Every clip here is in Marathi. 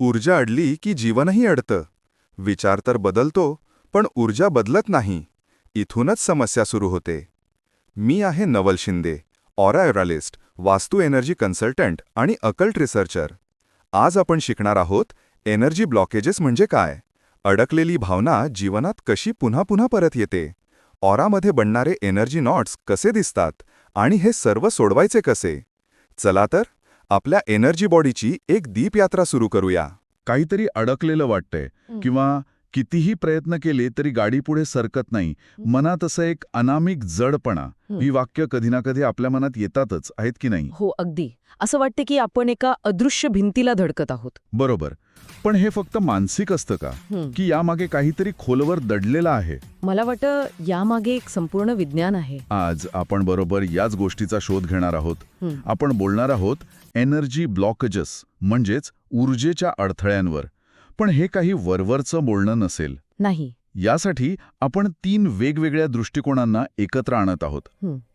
ऊर्जा अडली की जीवनही अडतं. विचार तर बदलतो पण ऊर्जा बदलत नाही. इथूनच समस्या सुरू होते. मी आहे नवल शिंदे ऑरा एरालिस्ट वास्तू एनर्जी कन्सल्टंट आणि अकल्ट रिसर्चर. आज आपण शिकणार आहोत एनर्जी ब्लॉकेजेस म्हणजे काय? अडकलेली भावना जीवनात कशी पुन्हा पुन्हा परत येते? ऑरामध्ये बनणारे एनर्जी नॉट्स कसे दिसतात? आणि हे सर्व सोडवायचे कसे? चला तर आपल्या एनर्जी बॉडीची एक दीपयात्रा सुरू करूया. काहीतरी अडकलेलं वाटतंय किंवा कितीही प्रयत्न केले तरी गाडी पुढे सरकत नाही. मनात असं एक अनामिक जडपणा हं. वाक्य कधी ना कधी आपल्या मनात येतातच आहेत की नाही? हो अगदी. असं वाटते की आपण एका अदृश्य भिंतीला धडकत आहोत. बरोबर. पण हे फक्त मानसिक असतं का? की यामागे काहीतरी खोलवर दडलेलं आहे? मला वाटतं यामागे एक संपूर्ण विज्ञान आहे. आज आपण बरोबर याच गोष्टीचा शोध घेणार आहोत. आपण बोलणार आहोत एनर्जी ब्लॉकेजेस म्हणजेच ऊर्जेच्या अडथळ्यांवर. पण हे काही वरवरचं बोलणं नसेल. नाही. यासाठी आपण तीन वेगवेगळ्या दृष्टिकोनांना एकत्र आणत आहोत.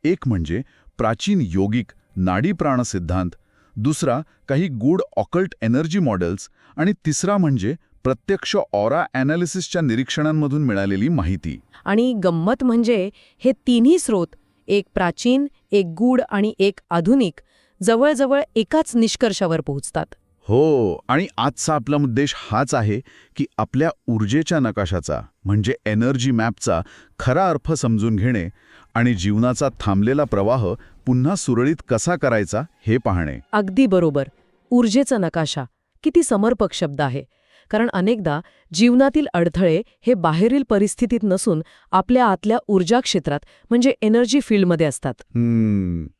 एक म्हणजे प्राचीन योगिक नाडी प्राण सिद्धांत. दुसरा काही गूढ ऑकल्ट एनर्जी मॉडेल्स आणि तिसरा म्हणजे प्रत्यक्ष ऑरा ॲनालिसिसच्या निरीक्षणांमधून मिळालेली माहिती. आणि गंमत म्हणजे हे तिन्ही स्रोत एक प्राचीन एक गूढ आणि एक आधुनिक जवळजवळ एकाच निष्कर्षावर पोहोचतात. हो आणि आजचा आपला उद्देश हाच आहे की आपल्या ऊर्जेच्या नकाशाचा म्हणजे एनर्जी मॅपचा खरा अर्थ समजून घेणे आणि जीवनाचा थांबलेला प्रवाह पुन्हा सुरळीत कसा करायचा हे पाहणे. अगदी बरोबर. ऊर्जेचा नकाशा किती समर्पक शब्द आहे. कारण अनेकदा जीवनातील अडथळे हे बाहेरील परिस्थितीत नसून आपल्या आतल्या ऊर्जा क्षेत्रात म्हणजे एनर्जी फील्डमध्ये असतात.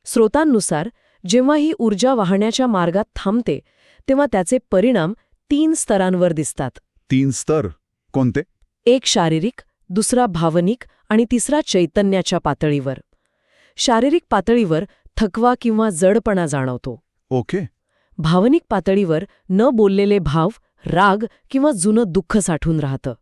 स्रोतांनुसार जेव्हा ही ऊर्जा वाहण्याच्या मार्गात थांबते तेव्हा त्याचे परिणाम तीन स्तरांवर दिसतात. तीन स्तर कोणते? एक शारीरिक दुसरा भावनिक आणि तिसरा चैतन्याच्या पातळीवर. शारीरिक पातळीवर थकवा किंवा जडपणा जाणवतो. ओके. भावनिक पातळीवर न बोललेले भाव राग किंवा जुनं दुःख साठून राहतं.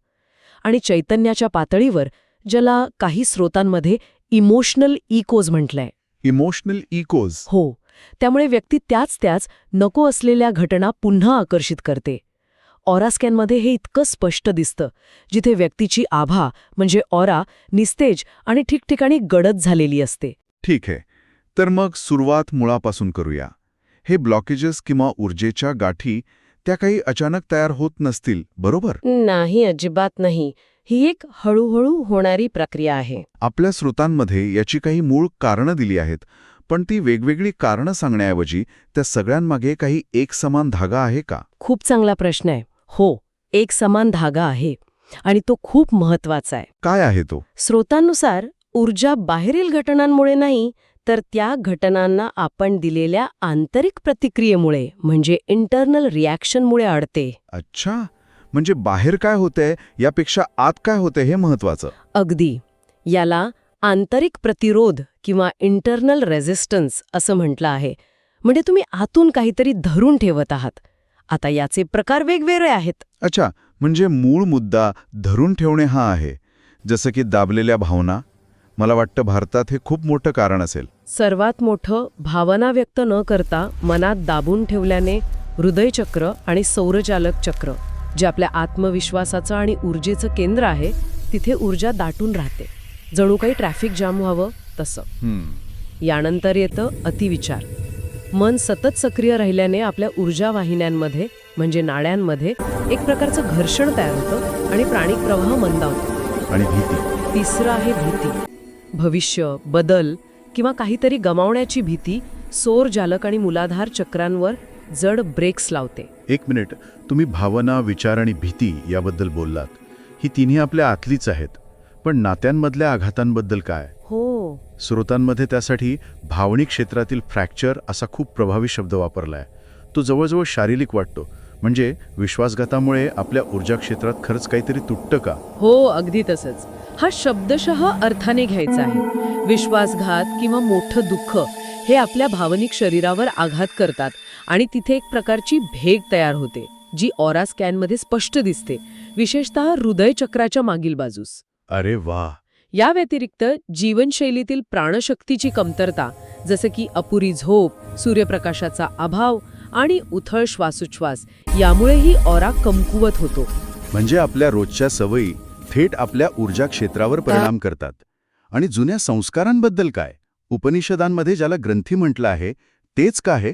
आणि चैतन्याच्या पातळीवर ज्याला काही स्रोतांमध्ये इमोशनल इकोज म्हटलंय. Emotional echoes. हो त्यामुळे व्यक्ती त्याच त्याच नको असलेल्या घटना पुन्हा आकर्षित करते. ऑरास्कॅनमध्ये हे इतकं स्पष्ट दिसतं जिथे व्यक्तीची आभा म्हणजे ऑरा निस्तेज आणि ठिकठिकाणी गडद झालेली असते. ठीक आहे. तर मग सुरुवात मुळापासून करूया. हे ब्लॉकेजेस किंवा ऊर्जेच्या गाठी त्या काही अचानक तयार होत नसतील बरोबर? नाही अजिबात नाही. ही एक हळूहळू होणारी प्रक्रिया आहे. आपल्या स्रोतांमध्ये याची काही मूळ कारणं दिली आहेत. पण ती वेगवेगळी कारणं सांगण्याऐवजी त्या सगळ्यांमागे काही एक समान धागा आहे का? खूप चांगला प्रश्न आहे. हो एक समान धागा आहे आणि तो खूप महत्त्वाचा आहे. काय आहे तो? स्रोतांनुसार ऊर्जा बाहेरील घटनांमुळे नाही तर त्या घटनांना आपण दिलेल्या आंतरिक प्रतिक्रियेमुळे म्हणजे इंटरनल रिॲक्शनमुळे अडते अच्छा म्हणजे बाहेर काय होतंय यापेक्षा आत काय होतंय हे महत्वाचं अगदी. याला आंतरिक प्रतिरोध किंवा इंटरनल रेझिस्टन्स असं म्हटलं आहे. म्हणजे तुम्ही आतून काहीतरी धरून ठेवत आहात. आता याचे प्रकार वेगवेगळे आहेत. अच्छा म्हणजे मूळ मुद्दा धरून ठेवणे हा आहे. जसं की दाबलेल्या भावना. मला वाटतं भारतात हे खूप मोठं कारण असेल. सर्वात मोठं भावना व्यक्त न करता मनात दाबून ठेवल्याने हृदयचक्र आणि सौरचालक चक्र जे आपल्या आत्मविश्वासाचं आणि ऊर्जेचं केंद्र आहे तिथे ऊर्जा दाटून राहते. जणू काही ट्रॅफिक जाम व्हावं तसं. यानंतर येतं अतिविचार. मन सतत सक्रिय राहिल्याने आपल्या ऊर्जा वाहिन्यांमध्ये म्हणजे नाड्यांमध्ये एक प्रकारचं घर्षण तयार होतं आणि प्राणिक प्रवाह मंदावतो आणि भीती. तिसरं आहे भीती. भविष्य बदल किंवा काहीतरी गमावण्याची भीती सौर जालक आणि मुलाधार चक्रांवर जड ब्रेक्स लावते. एक मिनिट. तुम्ही भावना विचार आणि भीती याबद्दल बोललात. ही तिन्ही आपल्या आतलीच आहेत. पण नात्यांमधल्या आघातांबद्दल काय? हो. स्रोतांमध्ये त्यासाठी भावनिक क्षेत्रातील फ्रॅक्चर असा खूप प्रभावी शब्द वापरलाय. तो जवळजवळ शारीरिक वाटतो. म्हणजे विश्वासघातामुळे आपल्या ऊर्जा क्षेत्रात खरंच काहीतरी तुटतं का? हो अगदी तसंच. हा शब्दशः अर्थाने घ्यायचा आहे. विश्वासघात किंवा मोठं दुःख हे आपल्या भावनिक शरीरावर आघात करतात आणि तिथे एक प्रकारची भेग तयार होते जी ऑरा स्कॅनमध्ये स्पष्ट दिसते. विशेषतः हृदयचक्राच्या मागील बाजूस. अरे वा. या व्यतिरिक्त जीवनशैलीतील प्राणशक्तीची कमतरता जसं की अपुरी झोप सूर्यप्रकाशाचा अभाव आणि उथळ श्वासोच्छ्वास यामुळेही ऑरा कमकुवत होतो. म्हणजे आपल्या रोजच्या सवयी थेट आपल्या ऊर्जा क्षेत्रावर परिणाम करतात. आणि जुन्या संस्कारांबद्दल काय? उपनिषदांमध्ये ज्याला ग्रंथी म्हटलं आहे तेच का आहे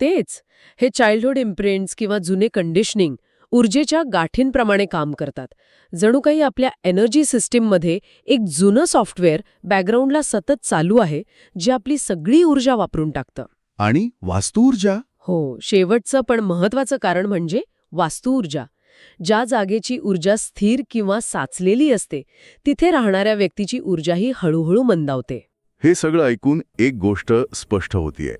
तेच. हे चाइल्डहुड इम्प्रिंट्स किंवा जुने कंडिशनिंग ऊर्जेच्या गाठींप्रमाणे काम करतात. जणू काही आपल्या एनर्जी सिस्टीममध्ये एक जुनं सॉफ्टवेअर बॅकग्राऊंडला सतत चालू आहे जे आपली सगळी ऊर्जा वापरून टाकतं. आणि वास्तू ऊर्जा? हो शेवटचं पण महत्वाचं कारण म्हणजे वास्तू ऊर्जा. ज्या जागेची ऊर्जा स्थिर किंवा साचलेली असते तिथे राहणाऱ्या व्यक्तीची ऊर्जाही हळूहळू मंदावते. हे सगळं ऐकून एक गोष्ट स्पष्ट होतीये.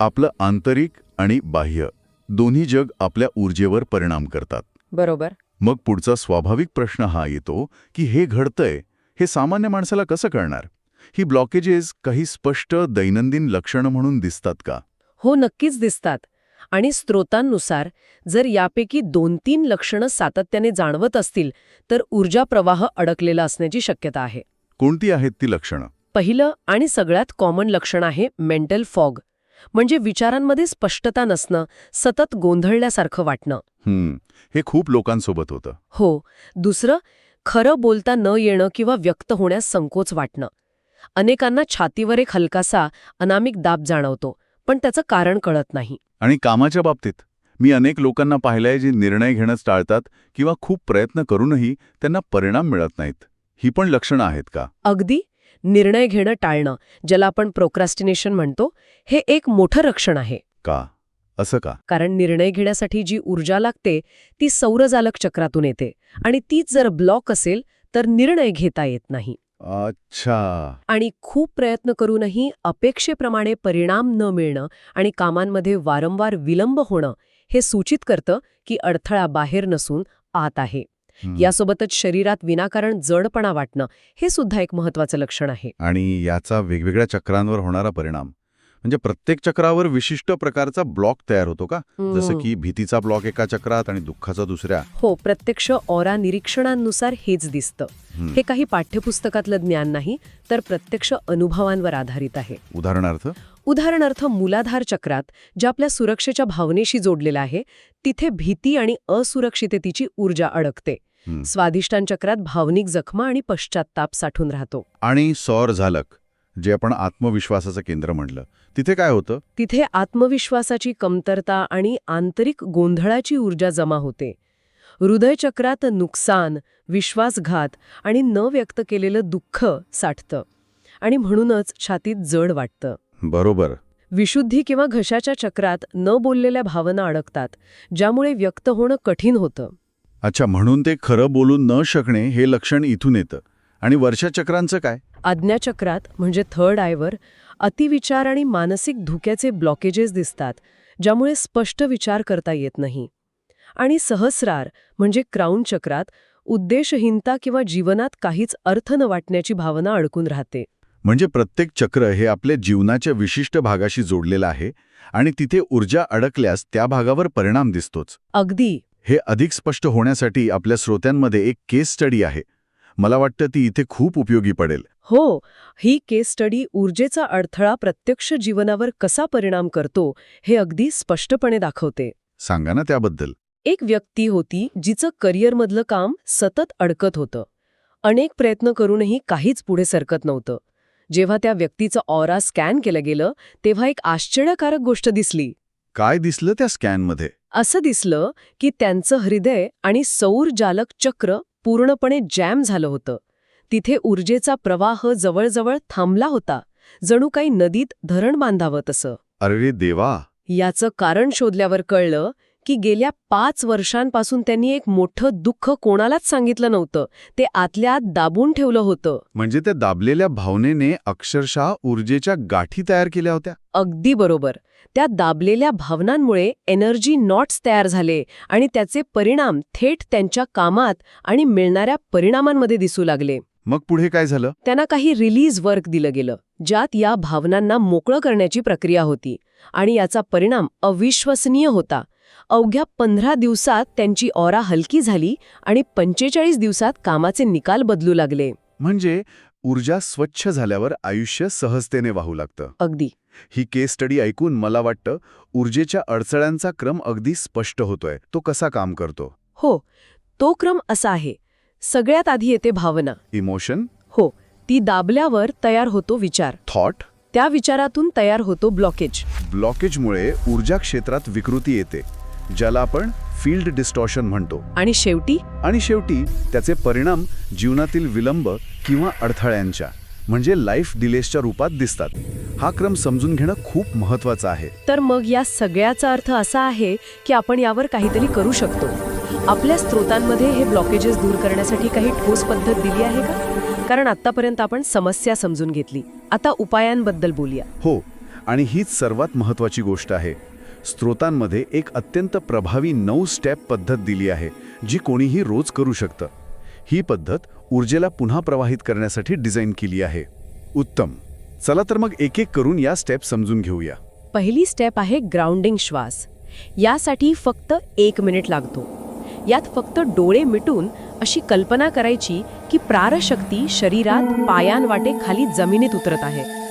आपलं आंतरिक आणि बाह्य. दोन्ही जग आपल्या ऊर्जेवर परिणाम करतात. बरोबर. मग पुढचा स्वाभाविक प्रश्न हा येतो की हे घडतंय हे सामान्य माणसाला कसं कळणार? ही ब्लॉकेजेस काही स्पष्ट दैनंदिन लक्षणं म्हणून दिसतात का? हो नक्कीच दिसतात. आणि स्रोतांनुसार जर यापैकी दोन तीन लक्षणं सातत्याने जाणवत असतील तर ऊर्जा प्रवाह अडकलेला असण्याची शक्यता आहे. कोणती आहेत ती लक्षणं? पहिलं आणि सगळ्यात कॉमन लक्षण आहे मेंटल फॉग. म्हणजे विचारांमध्ये स्पष्टता नसणं सतत गोंधळल्यासारखं वाटणं. हम्म हे खूप लोकांसोबत होतं. हो दुसरं खरं बोलता न येणं किंवा व्यक्त होण्यास संकोच वाटणं. अनेकांना छातीवर एक हलकासा अनामिक दाब जाणवतो पण त्याचं कारण कळत नाही. आणि कामाच्या बाबतीत मी अनेक लोकांना पाहिलंय जे निर्णय घेणंच टाळतात किंवा खूप प्रयत्न करूनही त्यांना परिणाम मिळत नाहीत. ही पण लक्षणं आहेत का? अगदी निर्णय घेणं टाळणं ज्याला आपण प्रोक्रॅस्टिनेशन म्हणतो हे एक मोठं रक्षण आहे. का? असं का? कारण निर्णय घेण्यासाठी जी ऊर्जा लागते ती सौरजालक चक्रातून येते आणि तीच जर ब्लॉक असेल तर निर्णय घेता येत नाही. अच्छा. आणि खूप प्रयत्न करूनही अपेक्षेप्रमाणे परिणाम न मिळणं आणि कामांमध्ये वारंवार विलंब होणं हे सूचित करतं की अडथळा बाहेर नसून आत आहे. यासोबतच शरीरात विनाकारण जडपणा वाटणं हे सुद्धा एक महत्वाचं लक्षण आहे. आणि याचा वेगवेगळ्या चक्रांवर होणारा परिणाम. म्हणजे प्रत्येक चक्रावर विशिष्ट प्रकारचा ब्लॉक तयार होतो का? जसं. की भीतीचा ब्लॉक एका चक्रात आणि दुःखाचा दुसऱ्या. हो प्रत्यक्ष ऑरा निरीक्षणांनुसार हेच दिसतं. हे काही पाठ्यपुस्तकातलं ज्ञान नाही तर प्रत्यक्ष अनुभवांवर आधारित आहे. उदाहरणार्थ? उदाहरणार्थ मूलाधार चक्रात ज्या आपल्या सुरक्षेच्या भावनेशी जोडलेलं आहे तिथे भीती आणि असुरक्षिततेची ऊर्जा अडकते. स्वाधिष्ठान चक्रात भावनिक जखमा आणि पश्चात्ताप साठून राहतो. आणि सौर झालक जे आपण आत्मविश्वासाचं केंद्र म्हणलं तिथे काय होतं? तिथे आत्मविश्वासाची कमतरता आणि आंतरिक गोंधळाची ऊर्जा जमा होते. हृदयचक्रात नुकसान विश्वासघात आणि न व्यक्त केलेलं दुःख साठतं. आणि म्हणूनच छातीत जड वाटतं. बरोबर. विशुद्धी किंवा घशाच्या चक्रात न बोललेल्या भावना अडकतात ज्यामुळे व्यक्त होणं कठीण होतं. अच्छा म्हणून ते खरं बोलून न शकणे हे लक्षण इथून येतं. आणि वर्षा चक्रांचं काय? आज्ञाचक्रात म्हणजे थर्ड आयवर अतिविचार आणि मानसिक धुक्याचे ब्लॉकेजेस दिसतात ज्यामुळे स्पष्ट विचार करता येत नाही. आणि सहस्रार म्हणजे क्राऊन चक्रात उद्देशहीनता किंवा जीवनात काहीच अर्थ न वाटण्याची भावना अडकून राहते. म्हणजे प्रत्येक चक्र हे आपल्या जीवनाच्या विशिष्ट भागाशी जोडलेलं आहे आणि तिथे ऊर्जा अडकल्यास त्या भागावर परिणाम दिसतोच. अगदी. हे अधिक स्पष्ट होण्यासाठी आपल्या श्रोत्यांमध्ये एक केस स्टडी आहे. मला वाटतं ती इथे खूप उपयोगी पडेल. हो ही केस स्टडी ऊर्जेचा अडथळा प्रत्यक्ष जीवनावर कसा परिणाम करतो हे अगदी स्पष्टपणे दाखवते. सांगा ना त्याबद्दल. एक व्यक्ती होती जिचं करिअरमधलं काम सतत अडकत होतं. अनेक प्रयत्न करूनही काहीच पुढे सरकत नव्हतं. जेव्हा त्या व्यक्तीचं ऑरा स्कॅन केलं गेलं तेव्हा एक आश्चर्यकारक गोष्ट दिसली. काय दिसलं त्या स्कॅनमध्ये असं दिसलं की त्यांचं हृदय आणि सौर जालक चक्र पूर्णपणे जॅम झालं होतं. तिथे ऊर्जेचा प्रवाह जवळजवळ थांबला होता जणू काही नदीत धरण बांधावं तसं. अरे देवा! याचं कारण शोधल्यावर कळलं की गेल्या पाच वर्षांपासून त्यांनी एक मोठं दुःख कोणालाच सांगितलं नव्हतं. ते आतल्या आत दाबून ठेवलं होतं. म्हणजे त्या दाबलेल्या भावनेने अक्षरशः ऊर्जेच्या गाठी तयार केल्या होत्या? अगदी बरोबर. त्या दाबलेल्या भावनांमुळे एनर्जी नॉट्स तयार झाले आणि त्याचे परिणाम थेट त्यांच्या कामात आणि मिळणाऱ्या परिणामांमध्ये दिसू लागले. मग पुढे काय झालं? त्यांना काही रिलीज वर्क दिलं गेलं ज्यात या भावनांना मोकळं करण्याची प्रक्रिया होती आणि याचा परिणाम अविश्वसनीय होता. अवघ्या पंधरा दिवसात त्यांची ऑरा हलकी झाली आणि पंचेचाळीस दिवसात कामाचे निकाल बदलू लागले. म्हणजे ऊर्जा स्वच्छ झाल्यावर आयुष्य सहजतेने वाहू लागतं. अगदी. ही केस स्टडी ऐकून मला वाटतं ऊर्जेच्या अडचण्यांचा क्रम अगदी स्पष्ट होतोय. तो कसा काम करतो? हो तो क्रम असा आहे. सगळ्यात आधी येते भावना. इमोशन हो ती दाबल्यावर तयार होतो विचार. थॉट त्या विचारातून तयार होतो ब्लॉकेज ब्लॉकेजमुळे ऊर्जा क्षेत्रात विकृती येते. ज्याला आपण फील्ड डिस्टॉर्शन म्हणतो. आणि शेवटी? आणि शेवटी त्याचे परिणाम जीवनातील विलंब किंवा अडथळ्यांच्या म्हणजे लाईफ डिलेसच्या रूपात दिसतात. हा क्रम समजून घेणं खूप महत्वाचं आहे. तर मग या सगळ्याचा अर्थ असा आहे की आपण यावर काहीतरी करू शकतो. आपल्या स्रोतांमध्ये हे ब्लॉकेजेस दूर करण्यासाठी काही ठोस पद्धत दिली आहे का? कारण आतापर्यंत आपण समस्या समजून घेतली. आता उपायांबद्दल बोलूया. हो आणि हीच सर्वात महत्वाची गोष्ट आहे. स्रोतांमध्ये एक अत्यंत प्रभावी नऊ स्टेप पद्धत दिली आहे जी कोणीही रोज करू शकतं. ही पद्धत ऊर्जेला पुन्हा प्रवाहित करण्यासाठी डिझाईन केली आहे. उत्तम. चला तर मग एक एक करून या स्टेप समजून घेऊया. पहिली स्टेप आहे ग्राउंडिंग श्वास. यासाठी फक्त एक मिनिट लागतो. यात फक्त डोळे मिटून अशी कल्पना करायची की प्रारशक्ती शरीरात पायांवाटे खाली जमिनीत उतरत आहे.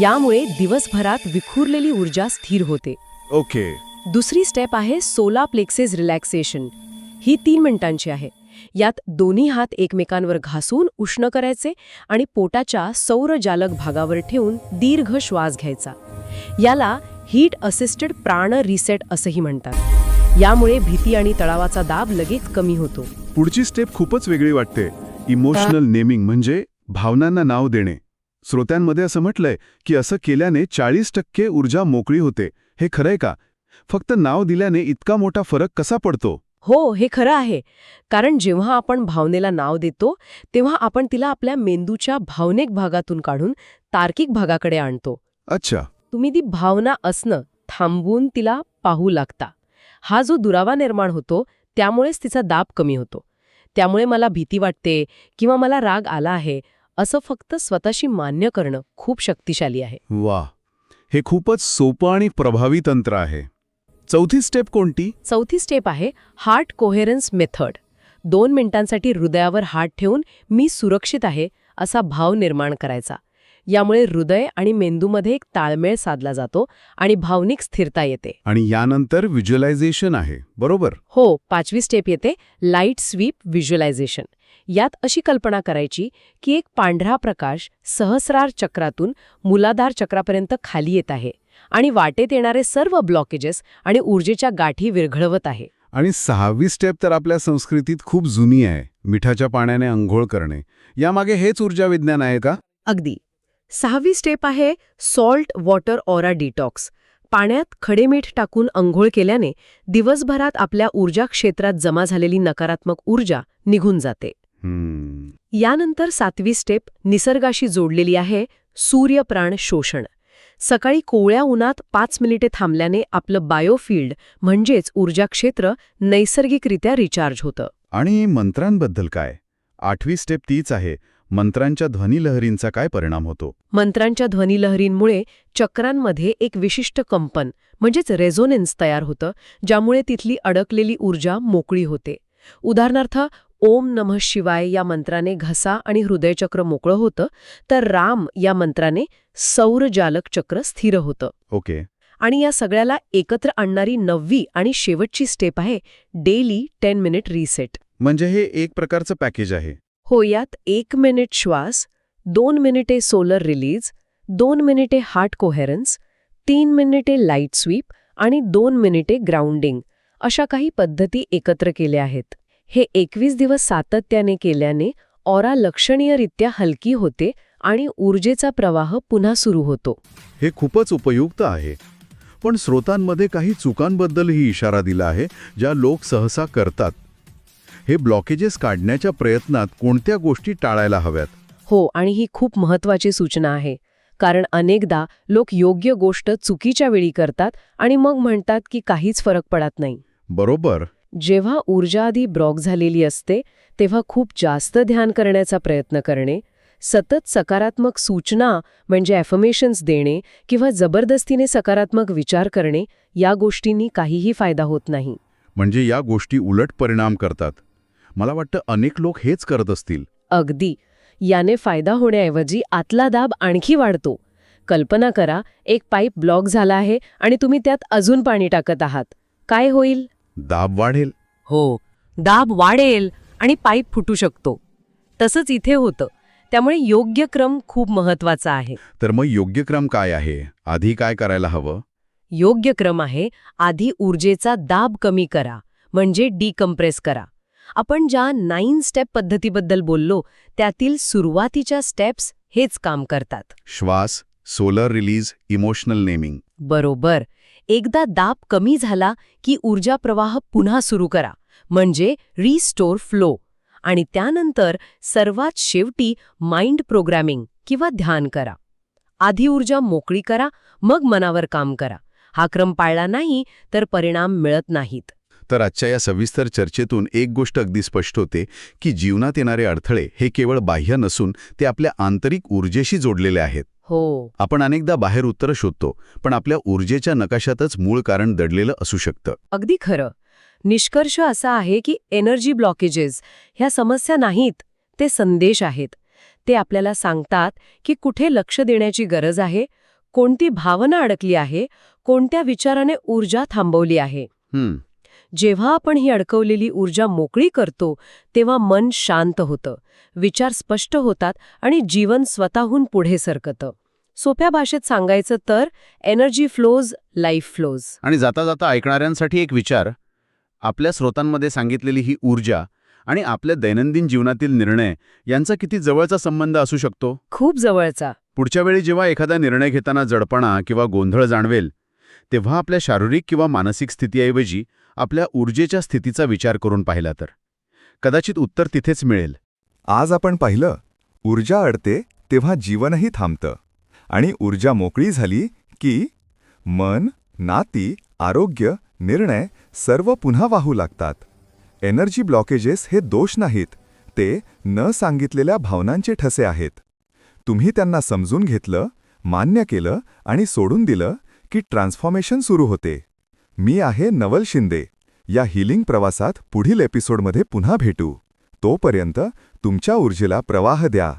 यामुळे दिवसभरात विखुरलेली ऊर्जा स्थिर होते. ओके. दुसरी स्टेप आहे सोला प्लेक्सेस रिलॅक्सेशन. ही तीन मिनिटांची आहे. यात दोन्ही हात एकमेकांवर घासून उष्ण करायचे आणि पोटाच्या सौरजालक भागावर ठेवून दीर्घ श्वास घ्यायचा. याला हीट असिस्टेड प्राण रिसेट असंही म्हणतात. यामुळे भीती आणि तळावाचा दाब लगेच कमी होतो. पुढची स्टेप खूपच वेगळी वाटते. इमोशनल नेमिंग म्हणजे भावनांना नाव देणे. श्रोत्यांमध्ये असं म्हटलंय की असं केल्याने चाळीस टक्के ऊर्जा मोकळी होते. हे खरंय का? फक्त नाव दिल्याने इतका मोठा फरक कसा पडतो? हो हे खरं आहे. कारण जेव्हा आपण भावनेला नाव देतो तेव्हा आपण तिला आपल्या मेंदूच्या भावनिक भागातून काढून तार्किक भागाकडे आणतो. अच्छा. तुम्ही ती भावना असणं थांबवून तिला पाहू लागता. हा जो दुरावा निर्माण होतो त्यामुळेच तिचा दाब कमी होतो. त्यामुळे मला भीती वाटते किंवा मला राग आला आहे असं फक्त स्वतःशी मान्य करणं खूप शक्तिशाली आहे. वा हे खूपच सोपं आणि प्रभावी तंत्र आहे. चौथी स्टेप कोणती? चौथी स्टेप आहे हार्ट कोहेरन्स मेथड. दोन मिनिटांसाठी हृदयावर हात ठेवून मी सुरक्षित आहे असा भाव निर्माण करायचा. यामुळे हृदय आणि मेंदूमध्ये एक ताळमेळ साधला जातो आणि भावनिक स्थिरता येते. आणि यानंतर व्हिज्युअलायझेशन आहे बरोबर? हो पाचवी स्टेप येते लाइट स्वीप व्हिज्युअलायझेशन. यात अशी कल्पना करायची की एक पांढरा प्रकाश सहस्रार चक्रातून मुलाधार चक्रापर्यंत खाली येत आहे आणि वाटेत येणारे सर्व ब्लॉकेजेस आणि ऊर्जेच्या गाठी विरघळवत आहे. आणि सहावी स्टेप तर आपल्या संस्कृतीत खूप जुनी आहे मिठाच्या पाण्याने अंघोळ करणे. यामागे हेच ऊर्जा विज्ञान आहे का? अगदी. सहावी स्टेप आहे सॉल्ट वॉटर ऑरा डिटॉक्स. पाण्यात खडे मीठ टाकून अंघोळ केल्याने दिवसभरात आपल्या ऊर्जा क्षेत्रात जमा झालेली नकारात्मक ऊर्जा निघून जाते. हम्म. यानंतर सातवी स्टेप निसर्गाशी जोडलेली आहे सूर्यप्राण शोषण. सकाळी कोवळ्या उन्हात पाच मिनिटे थांबल्याने आपलं बायोफिल्ड म्हणजेच ऊर्जा क्षेत्र नैसर्गिकरित्या रिचार्ज होतं. आणि मंत्रांबद्दल काय? आठवी स्टेप तीच आहे. मंत्रांच्या ध्वनिलहरींचा काय परिणाम होतो? मंत्रांच्या ध्वनिलहरींमुळे चक्रांमध्ये एक विशिष्ट कंपन म्हणजेच रेझोनेन्स तयार होतं ज्यामुळे तिथली अडकलेली ऊर्जा मोकळी होते. उदाहरणार्थ ओम नमः शिवाय या मंत्राने घसा आणि हृदयचक्र मोकळं होतं तर राम या मंत्राने सौरजालक चक्र स्थिर होतं. ओके. आणि या सगळ्याला एकत्र आणणारी नववी आणि शेवटची स्टेप आहे डेली टेन मिनिट रिसेट. म्हणजे हे एक प्रकारचं पॅकेज आहे. हो यात एक मिनिट श्वास दोन मिनिटे सोलर रिलीज दोन मिनिटे हार्ट कोहेरन्स तीन मिनिटे लाइट स्वीप आणि दोन मिनिटे ग्राउंडिंग अशा काही पद्धती एकत्र केल्या आहेत. हे एकवीस दिवस सातत्याने केल्याने ऑरा लक्षणीयरित्या हलकी होते आणि ऊर्जेचा प्रवाह पुन्हा सुरू होतो. हे खूपच उपयुक्त आहे. पण स्रोतांमध्ये काही चुकांबद्दलही इशारा दिला आहे ज्या लोक सहसा करतात. हे ब्लॉकेजेस काढण्याच्या प्रयत्नात कोणत्या गोष्टी टाळायला हव्यात? हो आणि ही खूप महत्वाची सूचना आहे. कारण अनेकदा लोक योग्य गोष्ट चुकीच्या वेळी करतात आणि मग म्हणतात की काहीच फरक पडत नाही. बरोबर. जेव्हा ऊर्जा आधी ब्रॉक झालेली असते तेव्हा खूप जास्त ध्यान करण्याचा प्रयत्न करणे सतत सकारात्मक सूचना म्हणजे ॲफर्मेशन्स देणे किंवा जबरदस्तीने सकारात्मक विचार करणे या गोष्टींनी काहीही फायदा होत नाही. म्हणजे या गोष्टी उलट परिणाम करतात. मला वाटतं अनेक लोक हेच करत असतील. अगदी. याने फायदा होण्याऐवजी आतला दाब आणखी वाढतो. कल्पना करा एक पाईप ब्लॉक झाला आहे आणि तुम्ही त्यात अजून पाणी टाकत आहात. काय होईल? दाब वाढेल. हो दाब वाढेल आणि पाईप फुटू शकतो. तसंच इथे होतं. त्यामुळे योग्य क्रम खूप महत्त्वाचा आहे. तर मग योग्य क्रम काय आहे? आधी काय करायला हवं? योग्य क्रम आहे आधी ऊर्जेचा दाब कमी करा म्हणजे डिकम्प्रेस करा. आपण ज्या नाईन स्टेप पद्धतीबद्दल बोललो त्यातील सुरुवातीच्या स्टेप्स हेच काम करतात. श्वास सोलर रिलीज इमोशनल नेमिंग. बरोबर. एकदा दाब कमी झाला की ऊर्जा प्रवाह पुन्हा सुरू करा म्हणजे रिस्टोर फ्लो. आणि त्यानंतर सर्वात शेवटी माइंड प्रोग्रॅमिंग किंवा ध्यान करा. आधी ऊर्जा मोकळी करा मग मनावर काम करा. हा क्रम पाळला नाही तर परिणाम मिळत नाहीत. तर आजच्या या सविस्तर चर्चेतून एक गोष्ट अगदी स्पष्ट होते की जीवनात येणारे अडथळे हे केवळ बाह्य नसून ते आपल्या आंतरिक ऊर्जेशी जोडलेले आहेत. हो. आपण अनेकदा बाहेर उत्तरं शोधतो पण आपल्या ऊर्जेच्या नकाशातच मूळ कारण दडलेलं असू शकतं. अगदी खरं. निष्कर्ष असा आहे की एनर्जी ब्लॉकेजेस ह्या समस्या नाहीत ते संदेश आहेत. ते आपल्याला सांगतात की कुठे लक्ष देण्याची गरज आहे कोणती भावना अडकली आहे कोणत्या विचाराने ऊर्जा थांबवली आहे. जेव्हा आपण ही अडकवलेली ऊर्जा मोकळी करतो तेव्हा मन शांत होतं. विचार स्पष्ट होतात आणि जीवन स्वतःहून पुढे सरकतं. सोप्या भाषेत सांगायचं तर एनर्जी फ्लोज लाईफ फ्लोज आणि जाता जाता ऐकणाऱ्यांसाठी एक विचार आपल्या स्रोतांमध्ये सांगितलेली ही ऊर्जा आणि आपल्या दैनंदिन जीवनातील निर्णय यांचा किती जवळचा संबंध असू शकतो? खूप जवळचा. पुढच्या वेळी जेव्हा एखादा निर्णय घेताना जडपणा किंवा गोंधळ जाणवेल तेव्हा आपल्या शारीरिक किंवा मानसिक स्थितीऐवजी आपल्या ऊर्जेच्या स्थितीचा विचार करून पाहिला तर. कदाचित उत्तर तिथेच मिळेल. आज आपण पाहिलं ऊर्जा अडते तेव्हा जीवनही थांबतं. आणि ऊर्जा मोकळी झाली की मन नाती आरोग्य निर्णय सर्व पुन्हा वाहू लागतात. एनर्जी ब्लॉकेजेस हे दोष नाहीत ते न सांगितलेल्या भावनांचे ठसे आहेत. तुम्ही त्यांना समजून घेतलं मान्य केलं आणि सोडून दिलं की ट्रान्सफॉर्मेशन सुरू होते. मी आहे नवल शिंदे. या हिलिंग प्रवासात पुढील एपिसोडमध्ये पुन्हा भेटू. तोपर्यंत तुमच्या ऊर्जेला प्रवाह द्या.